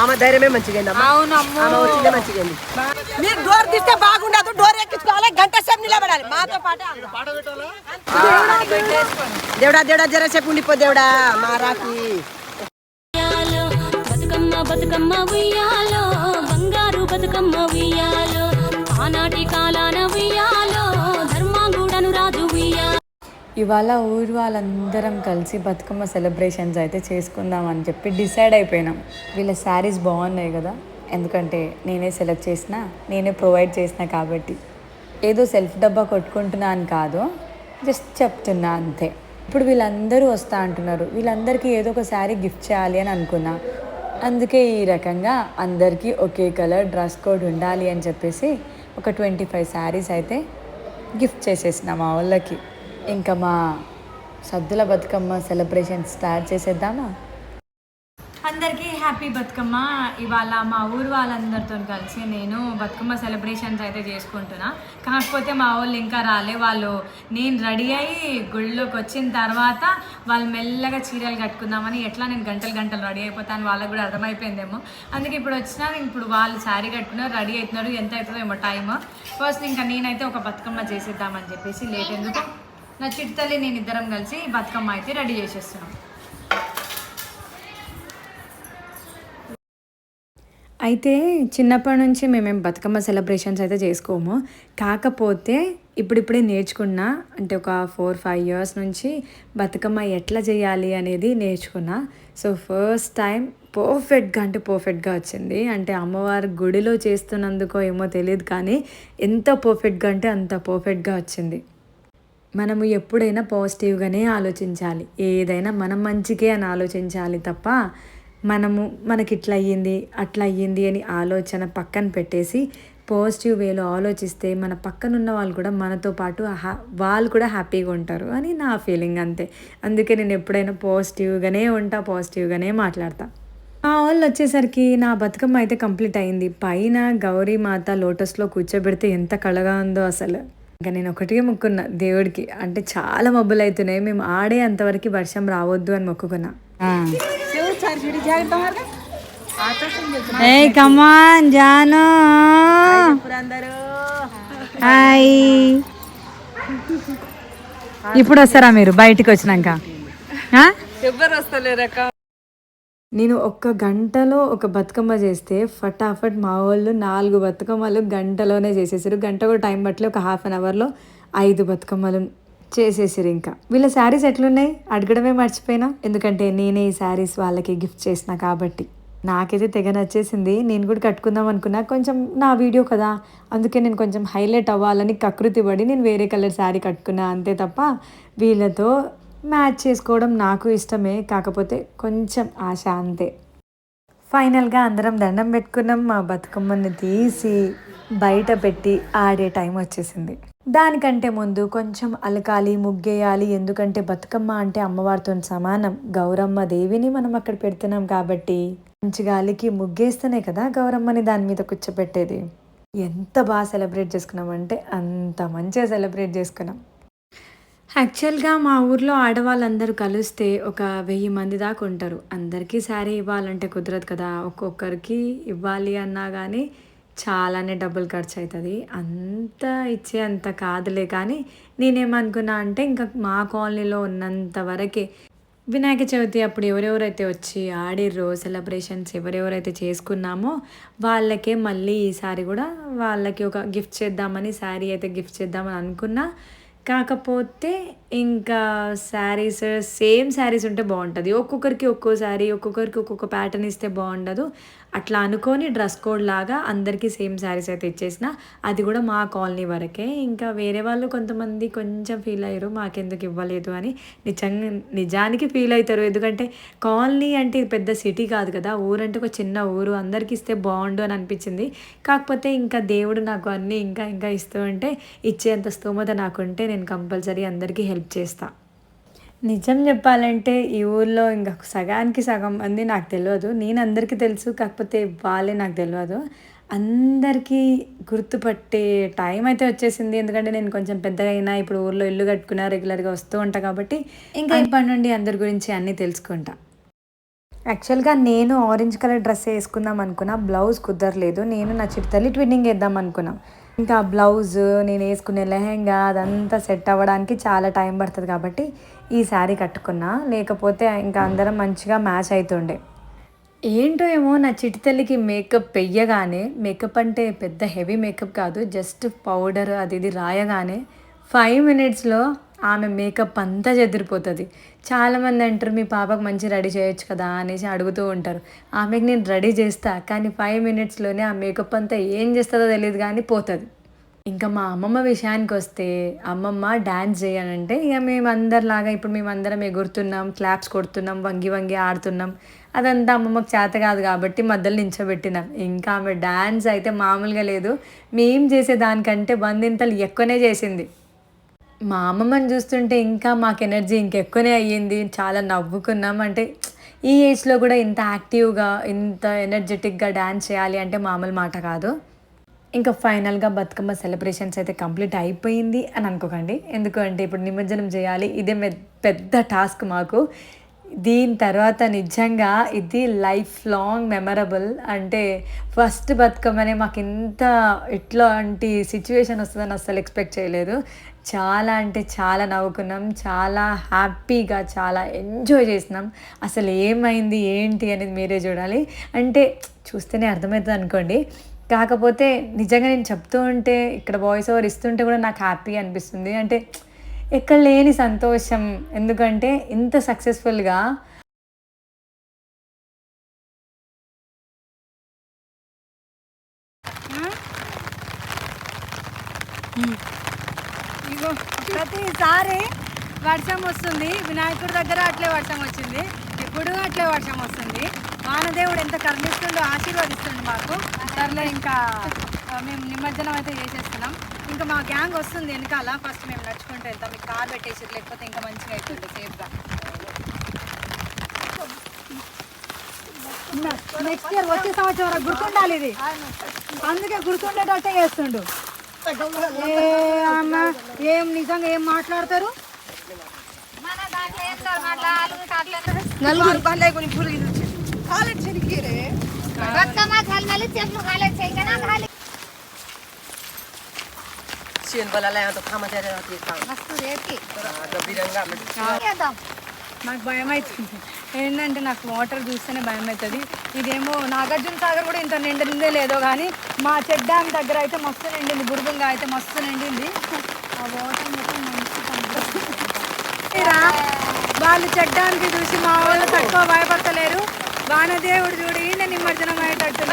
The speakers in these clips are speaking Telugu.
ఆమె ధైర్యమే మంచిగా అవునమ్మో ఆమె వచ్చిందే మంచిగా అయింది. మీరు డోర్ తీస్తే బాగుండదు డోర్ ఎక్కించుకోవాలి గంట సేపు నిలబడాలి. మాతో పాటే. దేవుడా దేవుడా జరసేపు ఉండిపో దేవుడా. మా రాకి బతుకమ్మ ఉయ్యాలో బంగారు బతుకమ్మ ఉయ్యాలో ఆనాటి కాలాన ఉయ్యాలో ధర్మాంగుడను రాజు ఉయ్యాలో. ఇవాళ ఊరు వాళ్ళందరం కలిసి బతుకమ్మ సెలబ్రేషన్స్ అయితే చేసుకుందాం అని చెప్పి డిసైడ్ అయిపోయినాం. వీళ్ళ శారీస్ బాగున్నాయి కదా ఎందుకంటే నేనే సెలెక్ట్ చేసిన నేనే ప్రొవైడ్ చేసిన కాబట్టి. ఏదో సెల్ఫ్ డబ్బా కొట్టుకుంటున్నా అని కాదు జస్ట్ చెప్తున్నా అంతే. ఇప్పుడు వీళ్ళందరూ వస్తా అంటున్నారు. వీళ్ళందరికీ ఏదో ఒక శారీ గిఫ్ట్ చేయాలి అని అనుకున్నా. అందుకే ఈ రకంగా అందరికీ ఒకే కలర్ డ్రెస్ కోడ్ ఉండాలి అని చెప్పేసి ఒక ట్వంటీ ఫైవ్ శారీస్ అయితే గిఫ్ట్ చేసేసిన మా వాళ్ళకి. ఇంకా మా సద్దుల బతుకమ్మ సెలబ్రేషన్ స్టార్ట్ చేసేద్దామా? అందరికీ హ్యాపీ బతుకమ్మ. ఇవాళ మా ఊరు వాళ్ళందరితో కలిసి నేను బతుకమ్మ సెలబ్రేషన్స్ అయితే చేసుకుంటున్నా. కాకపోతే మా వాళ్ళు ఇంకా రాలే. వాళ్ళు నేను రెడీ అయ్యి గుళ్ళోకి వచ్చిన తర్వాత వాళ్ళు మెల్లగా చీరలు కట్టుకుందామని ఎట్లా నేను గంటలు గంటలు రెడీ అయిపోతాను వాళ్ళకి కూడా అర్థమైపోయిందేమో. అందుకే ఇప్పుడు వచ్చినా ఇప్పుడు వాళ్ళు శారీ కట్టుకున్నారు రెడీ అవుతున్నారు ఎంత అవుతుందో ఏమో టైం ఫస్ట్ ఇంకా నేనైతే ఒక బతుకమ్మ చేసేద్దామని చెప్పేసి లేట్ ఎందుకు? నా చిట్టతల్లి నేను ఇద్దరం కలిసి బతుకమ్మ అయితే రెడీ చేసేస్తున్నాం. అయితే చిన్నప్పటి నుంచి మేమేం బతుకమ్మ సెలబ్రేషన్స్ అయితే చేసుకోము. కాకపోతే ఇప్పుడిప్పుడే నేర్చుకున్నా అంటే ఒక ఫోర్ ఫైవ్ ఇయర్స్ నుంచి బతుకమ్మ ఎట్లా చేయాలి అనేది నేర్చుకున్నా. సో ఫస్ట్ టైం పర్ఫెక్ట్గా అంటే పర్ఫెక్ట్గా వచ్చింది. అంటే అమ్మవారి గుడిలో చేస్తున్నందుకో ఏమో తెలియదు కానీ ఎంత పర్ఫెక్ట్గా అంటే అంత పర్ఫెక్ట్గా వచ్చింది. మనము ఎప్పుడైనా పాజిటివ్గానే ఆలోచించాలి. ఏదైనా మనం మంచికే అని ఆలోచించాలి తప్ప మనము మనకి ఇట్లా అయ్యింది అట్లా అయ్యింది అని ఆలోచన పక్కన పెట్టేసి పాజిటివ్ వేలో ఆలోచిస్తే మన పక్కనున్న వాళ్ళు కూడా మనతో పాటు హ్యా వాళ్ళు కూడా హ్యాపీగా ఉంటారు అని నా ఫీలింగ్ అంతే. అందుకే నేను ఎప్పుడైనా పాజిటివ్గానే ఉంటా పాజిటివ్గానే మాట్లాడతా. ఆ వాళ్ళు వచ్చేసరికి నా బతుకమ్మ అయితే కంప్లీట్ అయింది. పైన గౌరీ మాత లోటస్లో కూర్చోబెడితే ఎంత కళగా ఉందో అసలు. ఇంకా నేను ఒకటిగా మొక్కున్నా దేవుడికి. అంటే చాలా మబ్బులు అవుతున్నాయి. మేము ఆడే అంతవరకు వర్షం రావద్దు అని మొక్కుకున్నా. ఏ కమాన్ జాను. హాయ్ ఇప్పుడు వస్తారా మీరు? బయటికి వచ్చినాక? ఆ? నేను ఒక్క గంటలో ఒక బతుకమ్మ చేస్తే ఫటాఫట్ మా వాళ్ళు నాలుగు బతుకమ్మలు గంటలోనే చేసేసారు. గంట కూడా టైం పట్టలే ఒక హాఫ్ అన్ అవర్లో ఐదు బతుకమ్మలు చేసేసారు ఇంకా. వీళ్ళ శారీస్ ఎట్లున్నాయి? అడగడమే మర్చిపోయినా. ఎందుకంటే నేనే ఈ శారీస్ వాళ్ళకి గిఫ్ట్ చేసిన కాబట్టి. నాకైతే తెగ నచ్చేసింది. నేను కూడా కట్టుకుందాం అనుకున్నా. కొంచెం నా వీడియో కదా. అందుకే నేను కొంచెం హైలైట్ అవ్వాలని కకృతి పడి నేను వేరే కలర్ శారీ కట్టుకున్నా అంతే తప్ప వీళ్ళతో మ్యాచ్ చేసుకోవడం నాకు ఇష్టమే కాకపోతే కొంచెం ఆశ అంతే. ఫైనల్గా అందరం దండం పెట్టుకున్నాం మా బతుకమ్మని తీసి బయట పెట్టి ఆడే టైం వచ్చేసింది. దానికంటే ముందు కొంచెం అలకాలి ముగ్గేయాలి ఎందుకంటే బతుకమ్మ అంటే అమ్మవారితో సమానం. గౌరమ్మ దేవిని మనం అక్కడ పెడుతున్నాం కాబట్టి మంచి గాలికి ముగ్గేస్తేనే కదా గౌరమ్మని దాని మీద కూర్చోపెట్టేది. ఎంత బాగా సెలబ్రేట్ చేసుకున్నామంటే అంత మంచిగా సెలబ్రేట్ చేసుకున్నాం. యాక్చువల్గా మా ఊర్లో ఆడవాళ్ళందరూ కలిస్తే ఒక వెయ్యి మంది దాకా ఉంటారు. అందరికీ శారీ ఇవ్వాలంటే కుదరదు కదా. ఒక్కొక్కరికి ఇవ్వాలి అన్నా కానీ చాలానే డబ్బులు ఖర్చు అవుతుంది అంత ఇచ్చే అంత కాదులే కానీ నేనేమనుకున్నా అంటే ఇంకా మా కాలనీలో ఉన్నంత వరకే వినాయక చవితి అప్పుడు ఎవరెవరైతే వచ్చి ఆడిర్రో సెలబ్రేషన్స్ ఎవరెవరైతే చేసుకున్నామో వాళ్ళకే మళ్ళీ ఈసారి కూడా వాళ్ళకి ఒక గిఫ్ట్ చేద్దామని శారీ అయితే గిఫ్ట్ చేద్దామని అనుకున్నా కాకపోతే ఇంకా శారీస్ సేమ్ శారీస్ ఉంటే బాగుంటుంది. ఒక్కొక్కరికి ఒక్కో శారీ ఒక్కొక్కరికి ఒక్కొక్క ప్యాటర్న్ ఇస్తే బాగుండదు. అట్లా అనుకొని డ్రెస్ కోడ్ లాగా అందరికీ సేమ్ శారీస్ అయితే ఇచ్చేసిన. అది కూడా మా కాలనీ వరకే. ఇంకా వేరే వాళ్ళు కొంతమంది కొంచెం ఫీల్ అయ్యారు మాకెందుకు ఇవ్వలేదు అని. నిజంగా నిజానికి ఫీల్ అవుతారు. ఎందుకంటే కాలనీ అంటే పెద్ద సిటీ కాదు కదా. ఊరంటే ఒక చిన్న ఊరు. అందరికి ఇస్తే బాగుండు అని అనిపించింది. కాకపోతే ఇంకా దేవుడు నాకు అన్నీ ఇంకా ఇంకా ఇస్తూ ఉంటే ఇచ్చేంత స్తోమత నాకుంటే నేను కంపల్సరీ అందరికీ హెల్ప్ చేస్తాను నిజం చెప్పాలంటే ఈ ఊర్లో ఇంకా సగానికి సగం మంది నాకు తెలియదు నేను అందరికీ తెలుసు కాకపోతే వాళ్ళే నాకు తెలియదు అందరికీ గుర్తుపట్టే టైం అయితే వచ్చేసింది. ఎందుకంటే నేను కొంచెం పెద్దగా అయినా ఇప్పుడు ఊర్లో ఇల్లు కట్టుకున్నా రెగ్యులర్గా వస్తూ ఉంటా కాబట్టి ఇంకా ఇప్పటి నుండి అందరి గురించి అన్నీ తెలుసుకుంటా. యాక్చువల్గా నేను ఆరెంజ్ కలర్ డ్రెస్ వేసుకుందాం అనుకున్నా బ్లౌజ్ కుదరలేదు. నేను నా చిట్టతల్లి ట్విన్నింగ్ వేద్దాం అనుకున్నాం. ఇంకా బ్లౌజ్ నేను వేసుకునే లెహెంగా అదంతా సెట్ అవ్వడానికి చాలా టైం పడుతుంది కాబట్టి ఈ శారీ కట్టుకున్నా. లేకపోతే ఇంకా అందరం మంచిగా మ్యాచ్ అవుతుండే ఏంటో ఏమో నా చిటితల్లికి మేకప్ పెయ్యగానే మేకప్ అంటే పెద్ద హెవీ మేకప్ కాదు జస్ట్ పౌడర్ అది ఇది రాయగానే ఫైవ్ మినిట్స్లో ఆమె మేకప్ అంతా చెదిరిపోతుంది. చాలామంది అంటారు మీ పాపకు మంచి రెడీ చేయొచ్చు కదా అనేసి అడుగుతూ ఉంటారు. ఆమెకి నేను రెడీ చేస్తా కానీ ఫైవ్ మినిట్స్లోనే ఆ మేకప్ అంతా ఏం చేస్తుందో తెలియదు కానీ పోతుంది. ఇంకా మా అమ్మమ్మ విషయానికి వస్తే అమ్మమ్మ డ్యాన్స్ చేయనంటే ఇక మేమందరిలాగా ఇప్పుడు మేము అందరం ఎగురుతున్నాం క్లాప్స్ కొడుతున్నాం వంగి వంగి ఆడుతున్నాం. అదంతా అమ్మమ్మకి చేత కాదు కాబట్టి మధ్యలో నించోబెట్టినాం. ఇంకా ఆమె డ్యాన్స్ అయితే మామూలుగా లేదు. మేము చేసే దానికంటే వందింతలు ఎక్కువనే చేసింది. మా అమ్మమ్మని చూస్తుంటే ఇంకా మాకు ఎనర్జీ ఇంకెక్కువనే అయ్యింది. చాలా నవ్వుకున్నాం. అంటే ఈ ఏజ్లో కూడా ఇంత యాక్టివ్గా ఇంత ఎనర్జెటిక్గా డ్యాన్స్ చేయాలి అంటే మామూలు మాట కాదు. ఇంకా ఫైనల్గా బతుకమ్మ సెలబ్రేషన్స్ అయితే కంప్లీట్ అయిపోయింది అని అనుకోకండి. ఎందుకంటే ఇప్పుడు నిమజ్జనం చేయాలి. ఇదే పెద్ద టాస్క్ మాకు. దీని తర్వాత నిజంగా ఇది లైఫ్ లాంగ్ మెమరబుల్. అంటే ఫస్ట్ బతుకమ్మనే మాకు ఇంత ఇట్లాంటి సిచ్యువేషన్ వస్తుందని అస్సలు ఎక్స్పెక్ట్ చేయలేదు. చాలా అంటే చాలా నవ్వుకున్నాం. చాలా హ్యాపీగా చాలా ఎంజాయ్ చేసినాం. అసలు ఏమైంది ఏంటి అనేది మీరే చూడాలి. అంటే చూస్తేనే అర్థమవుతుంది అనుకోండి. కాకపోతే నిజంగా నేను చెప్తూ ఉంటే ఇక్కడ వాయిస్ ఓవర్ ఇస్తుంటే కూడా నాకు హ్యాపీ అనిపిస్తుంది. అంటే ఎక్కడ లేని సంతోషం. ఎందుకంటే ఇంత సక్సెస్ఫుల్గా ఇగో ప్రతిసారి వర్షం వస్తుంది. వినాయకుడి దగ్గర అట్లే వర్షం వచ్చింది. ఇప్పుడు అట్లే వర్షం వస్తుంది. వానదేవుడు ఎంత కరుణిస్తుండో ఆశీర్వదిస్తుంది మాకు. సర్లే ఇంకా మేము నిమజ్జనం అయితే చేసేస్తున్నాం. ఇంకా మా గ్యాంగ్ వస్తుంది వెనకాల. ఫస్ట్ మేము నడుచుకుంటూ వెళ్తాం. మీకు కార్ పెట్టేసి లేకపోతే ఇంకా మంచిగా అవుతుంది సేఫ్గా నెక్స్ట్ ఇయర్ వచ్చే సంవత్సరం వరకు గుర్తుండాలి ఇది. అందుకే గుర్తుండేటట్టే చేస్తుండు. ఏ అన్న ఏం నిజంగా ఏం మాట్లాడతారు? నలుగురు పురుగు కాలేజ్ सीन वाला लाया तो खामा जा रहा था मस्त रेती गंभीरंगा నాకు భయం అవుతుంది ఏంటంటే నాకు వాటర్ చూస్తేనే భయం అవుతుంది ఇదేమో నాగార్జున సాగర్ కూడా ఇంత నిండిందే లేదో కానీ మా చెక్ డ్యామ్ దగ్గర అయితే మస్తు నిండింది బురుగుంగా అయితే మస్తు నిండింది ఆ వాటర్ మొత్తం మంచి కనిపిస్తుంది. రా, వాళ్ళు చెక్ డ్యామ్కి చూసి మా వాళ్ళు తక్కువ భయపడతలేరు వానదేవుడు చూడి నేను నిమజ్జనం అయ్యేటట్టు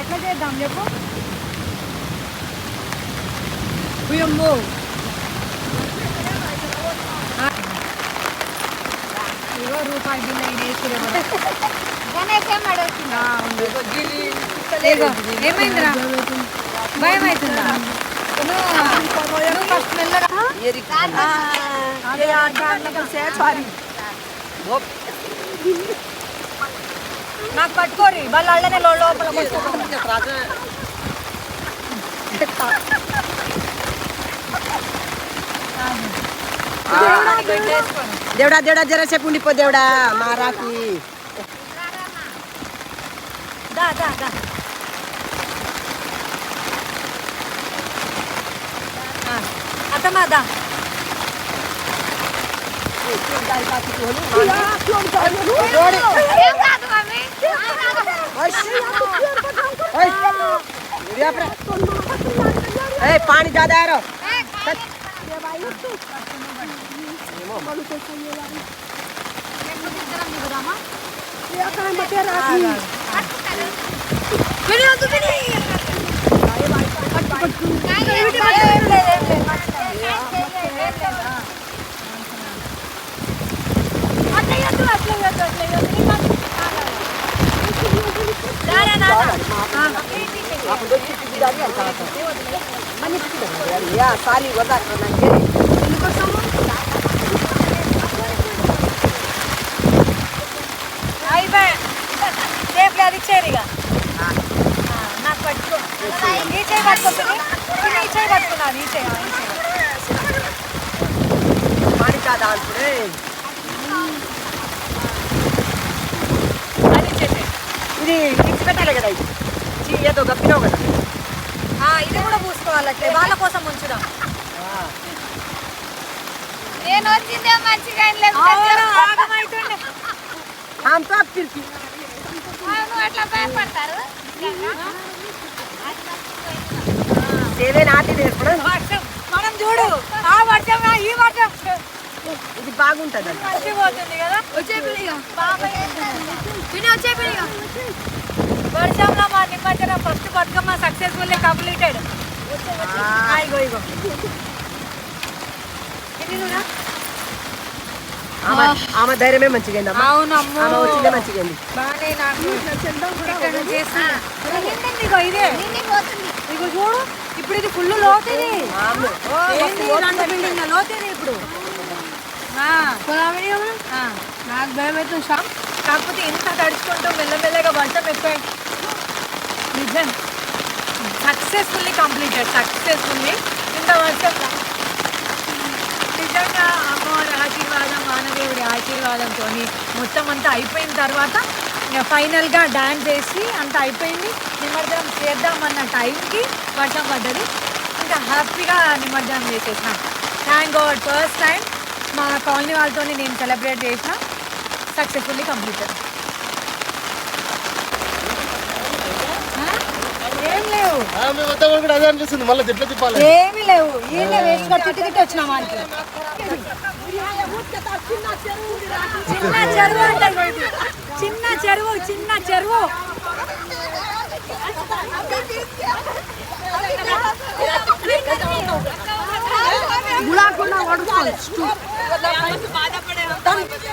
ఎట్లా చేద్దాం చెప్పు? ఉయమ్మో ఇగో రూపాయి బిల్ల ఇది వేసి ఏమైందిరా? మెల్లగా येरी अरे यार जान लगा से सॉरी నాకు పట్టుకోరి వాళ్ళ అళ్ళనే లో- లోపల కొట్టుకుంటున్నారు. దేవుడానికి పెట్టేసుకోండి. देवडा देवडा जरा से पुंडी पो देवडा मारा की దా దా దా camada. पानी ज्यादा आ रहा वीडियो तो भी नहीं అట్లా ఇవ్వద్దు. నీ పక్కన ఆగాలి. సాలి వదా అయిపోయి రేపు అది ఇచ్చేది ఇక నాకు పట్టుకో ఈ చేయి పట్టుకో పిన్ని. పిన్ని ఈ చేయి పట్టుకున్నాను ఈ చేయి ఆ, ఈ చేయి ఇంకా దాంట్లో ఇది మిక్స్ పెట్టాలి కదా ఇది ఏదో గప్పినావు కదా ఇది కూడా పూసుకోవాలంటే వాళ్ళ కోసం ఉంచుదాం నేను వచ్చిందే మంచిగా అంతా పిలిచి అట్లా భయపడతారు సేవే నాటి నేర్పడం మనం చూడు ఆ వర్షం ఈ వర్షం. ఇది బాగుంటుంది కదా? వచ్చే వచ్చే వర్షంలో మా నిమజ్జనం ఫస్ట్ బతుకమ్మ సక్సెస్ఫుల్లీ కంప్లీటెడ్ ఇగో ఇగో. ఇది చూడా. ఆమె ధైర్యమే మంచిగా. అవునమ్మో. వచ్చిందే మంచిగా అయింది. బాగానే నాకు ఇక్కడ నుంచి చేస్తున్నా. నిండింది ఇగో ఇదే. ఇగో చూడు ఇప్పుడు ఇది ఫుల్ లోతుంది ఇప్పుడు. నాకు భయం అవుతుంది షాప్. కాకపోతే ఎంత తడుచుకుంటూ మెల్లమెల్లగా వర్షం ఎక్కువ నిజం. Successfully completed successfully. ఇంత వర్షంలో నిజంగా అమ్మవారి ఆశీర్వాదం మానదేవుడి ఆశీర్వాదంతో మొత్తం అంతా అయిపోయిన తర్వాత ఇంకా ఫైనల్గా డాన్స్ చేసి అంతా అయిపోయింది. నిమజ్జనం చేద్దామన్న టైంకి వర్షం పడ్డది. ఇంకా హ్యాపీగా నిమజ్జనం చేసేసిన. థ్యాంక్ గాడ్ ఫస్ట్ టైం మా కాలనీ వాళ్ళతో నేను సెలబ్రేట్ చేసిన. Successfully completed. ఏం లేవు. ఏమీ లేవు. ఈయన వచ్చిన మనకి చిన్న చెరువు అంటే ఇగో ఇది. చిన్న చెరువు చిన్న చెరువు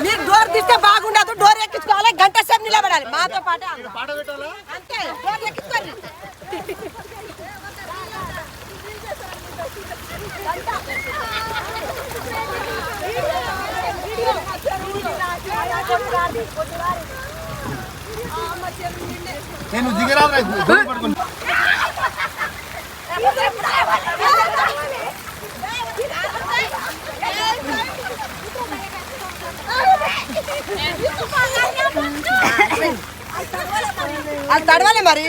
మీరు డోర్ తీస్తే బాగుండదు డోర్ ఎక్కించుకోవాలి గంట సేపు నిలబడాలి మాతో పాటే అందరం. పాట పెట్టాలా అంతే డోర్ ఎక్కించుకోండి నేను దిగరా అది తడవాలి మరి.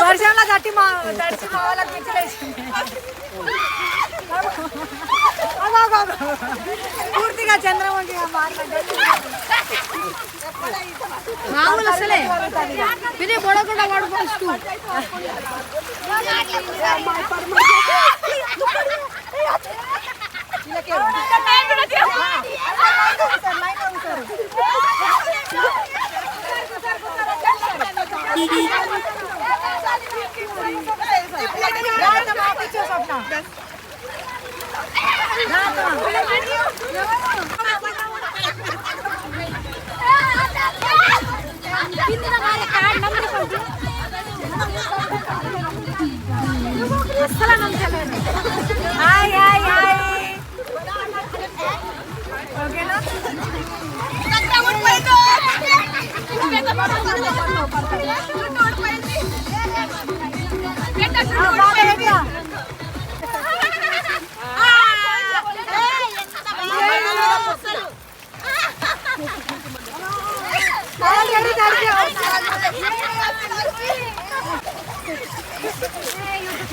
వర్షంలో తట్టి మా తడిచి వాళ్ళకి. పూర్తిగా చంద్రముఖి మామూలు అసలే ఇది పడకుండా వాడు ఫస్ట్ హాయ్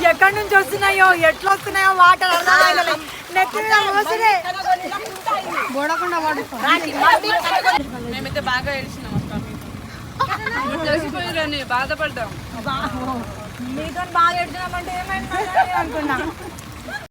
ఎక్కడి నుంచి వస్తున్నాయో ఎట్లా వస్తున్నాయో వాటర్ బోడకుండా మేమైతే బాగా ఏడ్చినాం అక్క. తెలిసిపోయిరని బాధపడ్డాం. మీతో బాగా ఎడుతున్నామంటే ఏమైంది అనుకున్నా.